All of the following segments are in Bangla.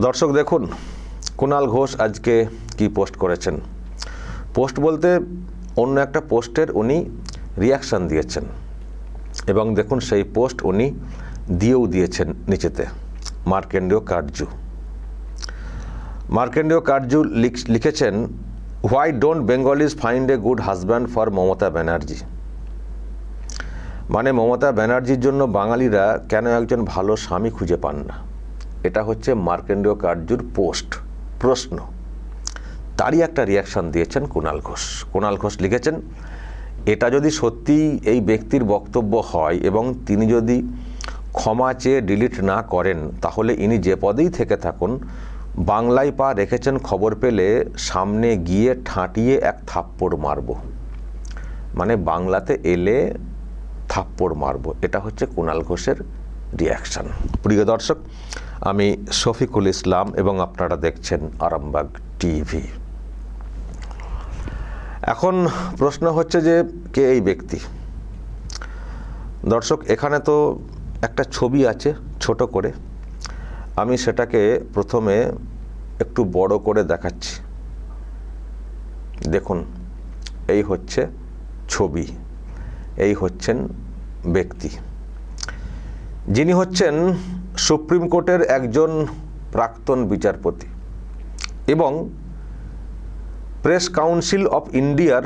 দর্শক দেখুন কুণাল ঘোষ আজকে কি পোস্ট করেছেন? পোস্ট বলতে অন্য একটা পোস্টের উনি রিয়াকশান দিয়েছেন। এবং দেখুন, সেই পোস্ট উনি দিয়েও দিয়েছেন নিচেতে মার্কেন্ডীয় কার্জু। মার্কেন্ডীয় কার্জু লিখ- লিখেছেন why don't Bengalis find a good husband for Mamata Banerjee? মানে মমতা ব্যানার্জির জন্য বাঙালিরা কেন একজন ভালো স্বামী খুঁজে পান না? এটা হচ্ছে মার্কেন্ডীয় কার্জুর পোস্ট, প্রশ্ন। তারই একটা রিয়াকশান দিয়েছেন কুণাল ঘোষ। কুণাল ঘোষ লিখেছেন, এটা যদি সত্যিই এই ব্যক্তির বক্তব্য হয় এবং তিনি যদি ক্ষমা চেয়ে ডিলিট না করেন, তাহলে ইনি যে পদেই থেকে থাকুন, বাংলায় পা রেখেছেন খবর পেলে সামনে গিয়ে ঠাঁটিয়ে এক থাপ্পড় মারব। মানে বাংলাতে এলে থাপ্পড় মারব। এটা হচ্ছে কুণাল ঘোষের রিয়াকশান প্রিয় দর্শক আমি শফিকুল ইসলাম এবং আপনারা দেখছেন আরামবাগ টিভি। এখন প্রশ্ন হচ্ছে যে, কে এই ব্যক্তি? দর্শক, এখানে তো একটা ছবি আছে ছোট করে। আমি সেটাকে প্রথমে একটু বড় করে দেখাচ্ছি। দেখুন, এই হচ্ছে ছবি, এই হচ্ছেন ব্যক্তি। যিনি হচ্ছেন সুপ্রিম কোর্টের একজন প্রাক্তন বিচারপতি এবং প্রেস কাউন্সিল অফ ইন্ডিয়ার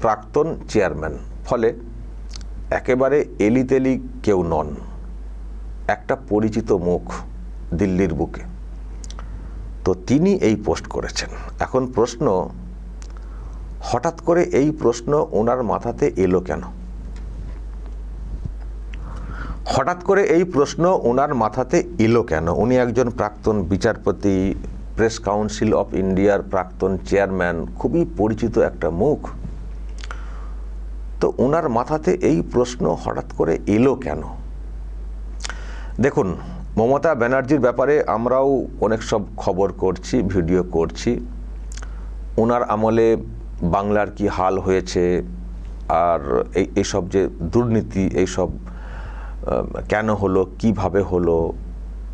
প্রাক্তন চেয়ারম্যান। ফলে একেবারে এলিতেলি কেউ নন। একটা পরিচিত মুখ দিল্লির বুকে। তো তিনি এই পোস্ট করেছেন। এখন প্রশ্ন, হঠাৎ করে এই প্রশ্ন ওনার মাথাতে এলো কেন? হঠাৎ করে এই প্রশ্ন ওনার মাথাতে এলো কেন? উনি একজন প্রাক্তন বিচারপতি, প্রেস কাউন্সিল অফ ইন্ডিয়ার প্রাক্তন চেয়ারম্যান, খুবই পরিচিত একটা মুখ। তো ওনার মাথাতে এই প্রশ্ন হঠাৎ করে এলো কেন? দেখুন, মমতা ব্যানার্জির ব্যাপারে আমরাও অনেক সব খবর করছি, ভিডিও করছি। ওনার আমলে বাংলার কি হাল হয়েছে, আর এই এইসব যে দুর্নীতি, এইসব কেন হলো, কীভাবে হলো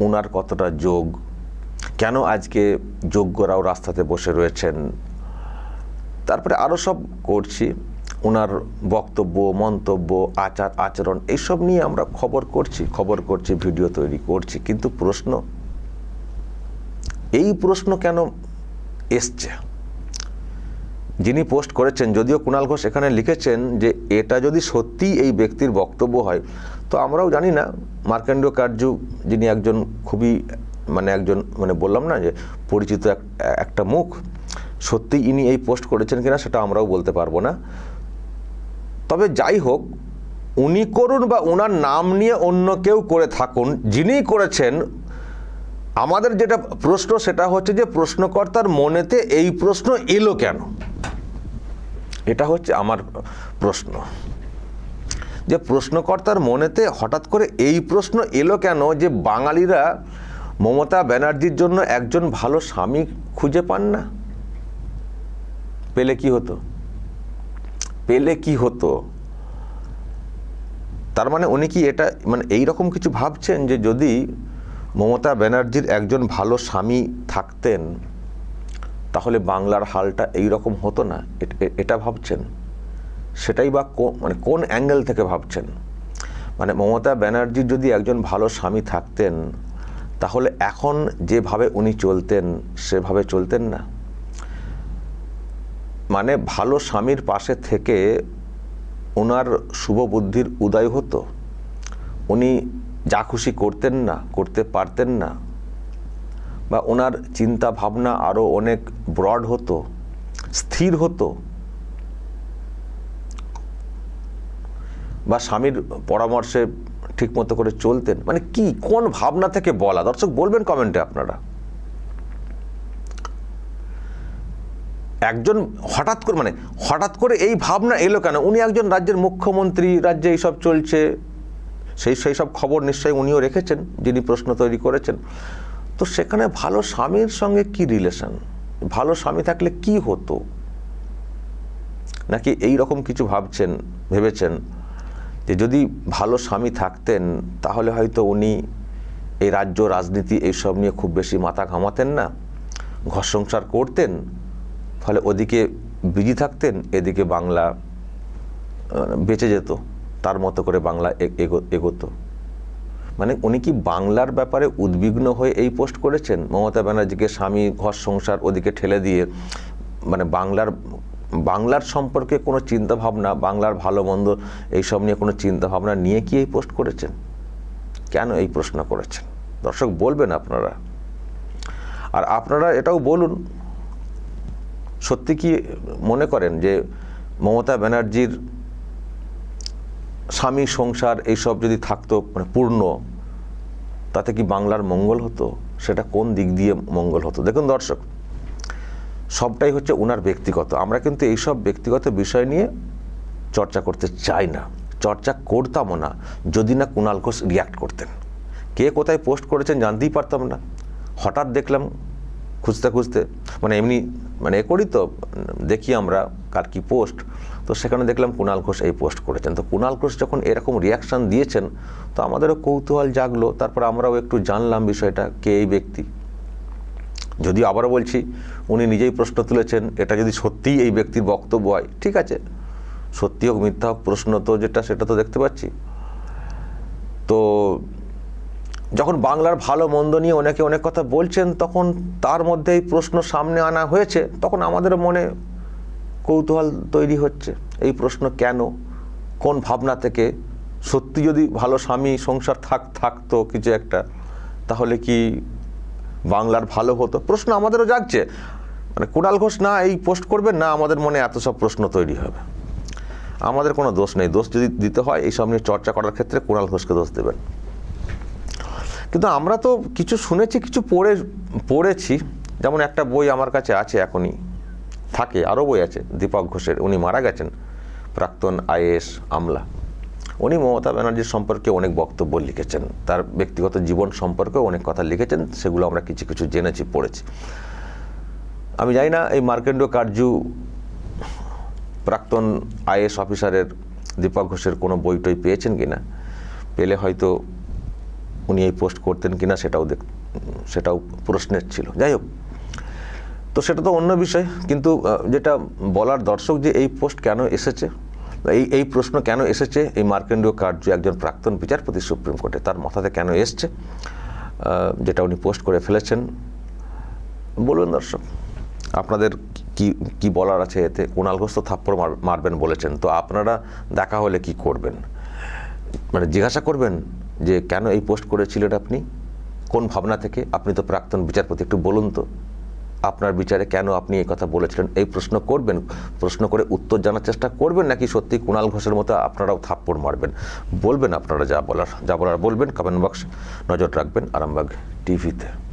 ওনার কতটা যোগ, কেন আজকে যোগ্যরাও রাস্তাতে বসে রয়েছেন? তারপরে আরও সব করছি ওনার বক্তব্য, মন্তব্য, আচার, আচরণ এইসব নিয়ে আমরা খবর করছি খবর করছি, ভিডিও তৈরি করছি, কিন্তু প্রশ্ন, এই প্রশ্ন কেন এসছে? যিনি পোস্ট করেছেন, যদিও কুণাল ঘোষ এখানে লিখেছেন যে এটা যদি সত্যিই এই ব্যক্তির বক্তব্য হয়, তো আমরাও জানি না। মার্কেন্ডীয় কার্য যিনি একজন খুবই মানে একজন মানে বললাম না যে পরিচিত এক- একটা মুখ সত্যি ইনি এই পোস্ট করেছেন কিনা সেটা আমরাও বলতে পারব না। তবে যাই হোক, উনি করুন বা ওনার নাম নিয়ে অন্য কেউ করে থাকুন, যিনি করেছেন আমাদের যেটা প্রশ্ন, সেটা হচ্ছে যে প্রশ্নকর্তার মনেতে এই প্রশ্ন এলো কেন? এটা হচ্ছে আমার প্রশ্ন। যে প্রশ্নকর্তার মনেতে হঠাৎ করে এই প্রশ্ন এলো কেন যে বাঙালিরা মমতা ব্যানার্জির জন্য একজন ভালো স্বামী খুঁজে পান না? পেলে কি হতো? পেলে কি হতো? তার মানে উনি কি এটা মানে এই রকম কিছু ভাবছেন যে যদি মমতা ব্যানার্জির একজন ভালো স্বামী থাকতেন, তাহলে বাংলার হালটা এই রকম হতো না? এটা ভাবছেন? সেটাই বা মানে কোন অ্যাঙ্গেল থেকে ভাবছেন? মানে মমতা ব্যানার্জির যদি একজন ভালো স্বামী থাকতেন, তাহলে এখন যেভাবে উনি চলতেন, সেভাবে চলতেন না। মানে ভালো স্বামীর পাশে থেকে ওনার শুভ বুদ্ধির উদয় হতো। উনি যা খুশি করতেন না, করতে পারতেন না, বা ওনার চিন্তা ভাবনা আরও অনেক ব্রড হতো, স্থির হতো, বা স্বামীর পরামর্শে ঠিকমতো করে চলতেন মানে কি, কোন ভাবনা থেকে বলা? দর্শক, বলবেন কমেন্টে আপনারা। একজন হঠাৎ করে মানে হঠাৎ করে এই ভাবনা এলো কেন? উনি একজন রাজ্যের মুখ্যমন্ত্রী, রাজ্যে এইসব চলছে সেই সেই সব খবর নিশ্চয়ই উনিও রেখেছেন, যিনি প্রশ্ন তৈরি করেছেন। তো সেখানে ভালো স্বামীর সঙ্গে কি রিলেশন ভালো স্বামী থাকলে কি হতো? নাকি এই রকম কিছু ভাবছেন, ভেবেছেন যে যদি ভালো স্বামী থাকতেন, তাহলে হয়তো উনি এই রাজ্য, রাজনীতি এইসব নিয়ে খুব বেশি মাথা ঘামাতেন না, ঘর সংসার করতেন ফলে ওদিকে বিজি থাকতেন, এদিকে বাংলা বেঁচে যেত। তার মতো করে বাংলা এগোতো। মানে উনি কি বাংলার ব্যাপারে উদ্বিগ্ন হয়ে এই পোস্ট করেছেন? মমতা ব্যানার্জিকে স্বামী, ঘর সংসার ওদিকে ঠেলে দিয়ে মানে বাংলার বাংলার সম্পর্কে কোনো চিন্তা ভাবনা বাংলার ভালো মন্দ এইসব নিয়ে কোনো চিন্তা ভাবনা নিয়ে কি এই পোস্ট করেছেন? কেন এই প্রশ্ন করেছেন? দর্শক, বলবেন আপনারা। আর আপনারা এটাও বলুন। সত্যি কি মনে করেন যে মমতা ব্যানার্জির স্বামী সংসার এইসব যদি থাকতো মানে পূর্ণ, তাতে কি বাংলার মঙ্গল হতো? সেটা কোন দিক দিয়ে মঙ্গল হতো? দেখুন দর্শক, সবটাই হচ্ছে ওনার ব্যক্তিগত। আমরা কিন্তু এইসব ব্যক্তিগত বিষয় নিয়ে চর্চা করতে চাই না। চর্চা করতামও না, যদি না কুণাল ঘোষ রিয়াক্ট করতেন। কে কোথায় পোস্ট করেছেন জানতেই পারতাম না। হঠাৎ দেখলাম খুঁজতে খুঁজতে মানে এমনি মানে করি তো, দেখি আমরা কার কি পোস্ট। তো সেখানে দেখলাম কুণাল ঘোষ এই পোস্ট করেছেন। তো কুণাল ঘোষ যখন এরকম রিয়াকশান দিয়েছেন, তো আমাদেরও কৌতূহল জাগলো। তারপর আমরাও একটু জানলাম বিষয়টা, কে এই ব্যক্তি? যদিও আবারও বলছি, উনি নিজেই প্রশ্ন তুলেছেন, এটা যদি সত্যিই এই ব্যক্তির বক্তব্য হয়, ঠিক আছে। সত্যি হোক, মিথ্যা হোক, প্রশ্ন তো যেটা, সেটা তো দেখতে পাচ্ছি। তো যখন বাংলার ভালো মন্দ নিয়ে অনেকে অনেক কথা বলছেন, তখন তার মধ্যে এই প্রশ্ন সামনে আনা হয়েছে। তখন আমাদের মনে কৌতূহল তৈরি হচ্ছে, এই প্রশ্ন কেন? কোন ভাবনা থেকে? সত্যি যদি ভালো স্বামী সংসার থাক, থাকতো কিছু একটা, তাহলে কি বাংলার ভালো হতো? প্রশ্ন আমাদেরও জাগছে। মানে কুণাল ঘোষ না এই পোস্ট করবেন না, আমাদের মনে এত সব প্রশ্ন তৈরি হবে। আমাদের কোনো দোষ নেই। দোষ যদি দিতে হয় এইসব নিয়ে চর্চা করার ক্ষেত্রে কুণাল ঘোষকে দোষ দেবেন। কিন্তু আমরা তো কিছু শুনেছি, কিছু পড়ে, পড়েছি। যেমন একটা বই আমার কাছে আছে এখনই, থাকে, আরও বই আছে, দীপক ঘোষের, উনি মারা গেছেন, প্রাক্তন আইএস আমলা। উনি মমতা ব্যানার্জির সম্পর্কে অনেক বক্তব্য লিখেছেন, তার ব্যক্তিগত জীবন সম্পর্কেও অনেক কথা লিখেছেন, সেগুলো আমরা কিছু কিছু জেনেছি, পড়েছি। আমি জানি না, এই মার্কেন্ড কার্জু, প্রাক্তন আইএস অফিসারের, দীপক ঘোষের কোনো বই টই পেয়েছেন কি না পেলে হয়তো উনি এই পোস্ট করতেন কিনা সেটাও দেখ, সেটাও প্রশ্নের ছিল। যাই হোক, তো সেটা তো অন্য বিষয়, কিন্তু যেটা বলার দর্শক যে এই পোস্ট কেন এসেছে এই এই প্রশ্ন কেন এসেছে, এই মার্কেন্ডীয় কার্য একজন প্রাক্তন বিচারপতি সুপ্রিম কোর্টে তার মাথাতে কেন এসছে যেটা উনি পোস্ট করে ফেলেছেন বলবেন দর্শক, আপনাদের কি কি বলার আছে এতে? কুণাল ঘোষ তো থাপ্পড় মার- মারবেন বলেছেন, তো আপনারা দেখা হলে কি করবেন? মানে জিজ্ঞাসা করবেন যে কেন এই পোস্ট করেছিলেন আপনি? কোন ভাবনা থেকে? আপনি তো প্রাক্তন বিচারপতি, একটু বলুন তো। আপনার বিচারে কেন আপনি এই কথা বলেছিলেন? এই প্রশ্ন করবেন? প্রশ্ন করে উত্তর জানার চেষ্টা করবেন নাকি সত্যি কুণাল ঘোষের মতো আপনারাও থাপ্পড় মারবেন? বলবেন আপনারা যা বলার যা বলার বলবেন। কমেন্ট বক্স নজর রাখবেন আরামবাগ টিভিতে।